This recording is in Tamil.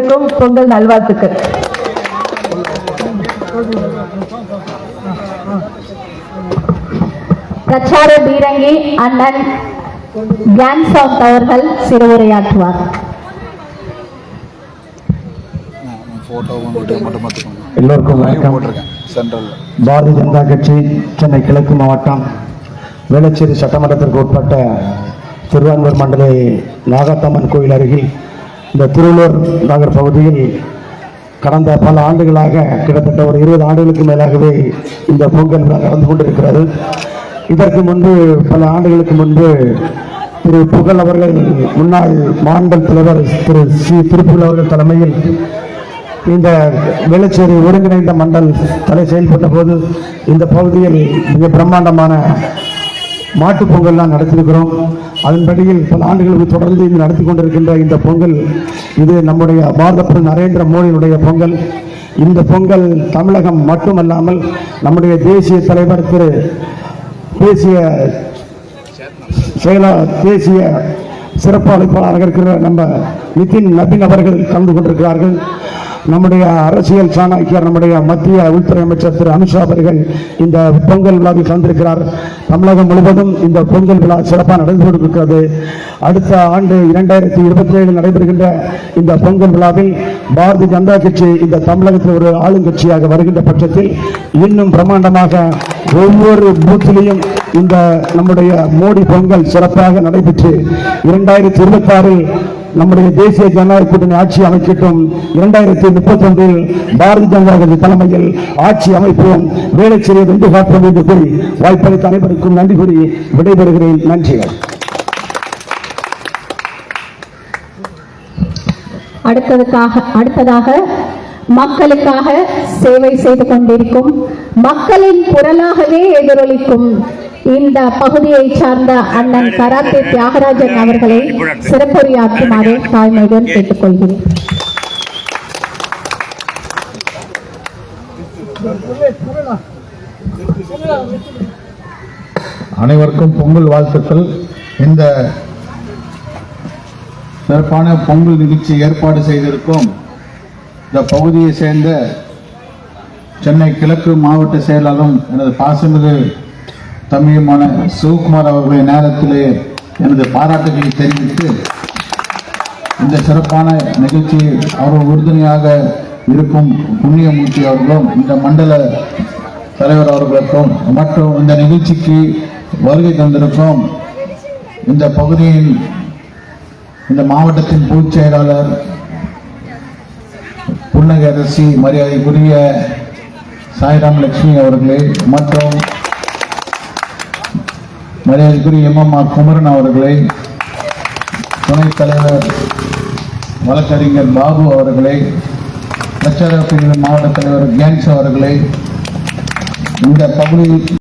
அனைவருக்கும் பொங்கல் நல்வாழ்த்துக்கள். பிரச்சார பீரங்கி அண்ணன் கேன்சாந்த் அவர்கள் சிறுவுரையாற்றுவார். எல்லோருக்கும் வணக்கம். பாரதிய ஜனதா கட்சி சென்னை கிழக்கு மாவட்டம் வேளச்சேரி சட்டமன்றத்திற்கு உட்பட்ட திருவான்மூர் மண்டல நாகத்தம்மன் கோயில் அருகில் இந்த திருவள்ளூர் நகர் பகுதியில் கடந்த பல ஆண்டுகளாக கிட்டத்தட்ட ஒரு இருபது ஆண்டுகளுக்கு மேலாகவே இந்த பொங்கல் நடந்து கொண்டிருக்கிறது. இதற்கு முன்பு பல ஆண்டுகளுக்கு முன்பு திரு புகழ் அவர்கள் முன்னாள் மாநில தலைவர் திரு சி திருப்புகழ் அவர்கள் தலைமையில் இந்த வேளச்சேரி ஒருங்கிணைந்த மண்டல் தலை செயல்பட்ட போது இந்த பகுதியில் மிக பிரம்மாண்டமான மாட்டுப் பொங்கல்லாம் நடத்திருக்கிறோம். அதன்படியில் பல ஆண்டுகளுக்கு தொடர்ந்து இங்கு நடத்தி கொண்டிருக்கின்ற இந்த பொங்கல் இது நம்முடைய பாரத பிரதமர் நரேந்திர மோடியினுடைய பொங்கல். இந்த பொங்கல் தமிழகம் மட்டுமல்லாமல் நம்முடைய தேசிய தலைவர் திரு தேசிய செயலா தேசிய சிறப்பு அழைப்பாளராக இருக்கிற நம்ம நிதின் நபின் அவர்கள் கலந்து கொண்டிருக்கிறார்கள். நம்முடைய அரசியல் சாணக்கியர் நம்முடைய மத்திய உள்துறை அமைச்சர் திரு அமித்ஷா அவர்கள் இந்த பொங்கல் விழாவில் கலந்திருக்கிறார். தமிழகம் முழுவதும் இந்த பொங்கல் விழா சிறப்பாக நடந்து கொண்டிருக்கிறது. அடுத்த ஆண்டு இரண்டாயிரத்தி இருபத்தி ஏழு நடைபெறுகின்ற இந்த பொங்கல் விழாவில் பாரதிய ஜனதா கட்சி இந்த தமிழகத்தில் ஒரு ஆளுங்கட்சியாக வருகின்ற பட்சத்தில் இன்னும் பிரம்மாண்டமாக ஒவ்வொரு பூத்திலையும் இந்த நம்முடைய மோடி பொங்கல் சிறப்பாக நடைபெற்று இரண்டாயிரத்தி இருபத்தி ஆறில் நம்முடைய தேசிய ஜனநாயக கூட்டணி ஆட்சி அமைக்கட்டும். இரண்டாயிரத்தி முப்பத்தி ஒன்றில் பாரதிய ஜனதா கட்சி தலைமையில் ஆட்சி அமைப்போம். வேலைச்சேரியை வென்று காப்போம் என்று கூறி வாய்ப்பளித்த அனைவருக்கும் நன்றி கூறி விடைபெறுகிறேன். நன்றிகள். அடுத்ததுக்காக அடுத்ததாக மக்களுக்காக சேவை செய்து கொண்டிருக்கும் மக்களின் குரலாகவே எதிரொலிக்கும் இந்த பகுதியை சார்ந்த அண்ணன் கராத்தே தியாகராஜன் அவர்களை சிறப்புரையாற்றுமாறு தாய்மையுடன் கேட்டுக்கொள்கிறேன். அனைவருக்கும் பொங்கல் வாழ்த்துக்கள். இந்த சிறப்பான பொங்கல் நிகழ்ச்சி ஏற்பாடு செய்திருக்கும் இந்த பகுதியை சேர்ந்த சென்னை கிழக்கு மாவட்ட செயலாளரும் எனது பாசமிகு தம்பியுமான சிவகுமார் அவர்களின் நேரத்திலே எனது பாராட்டுகளை தெரிவித்து இந்த சிறப்பான நிகழ்ச்சி அவர் உறுதுணையாக இருக்கும் புண்ணியமூர்த்தி அவர்களும் இந்த மண்டல தலைவர் அவர்களுக்கும் மற்றும் இந்த நிகழ்ச்சிக்கு வருகை தந்திருக்கும் இந்த பகுதியின் இந்த மாவட்டத்தின் பொதுச் செயலாளர் புன்னகரசி மரியாதைக்குரிய சாய்ராம் லட்சுமி அவர்களே மற்றும் மரியாதைக்குரிய எம்எம்ஆர் குமரன் அவர்களை துணைத் தலைவர் வழக்கறிஞர் பாபு அவர்களை பிரச்சார பிரிவு மாவட்ட தலைவர் கேன்ஸ் அவர்களை இந்த பகுதியில்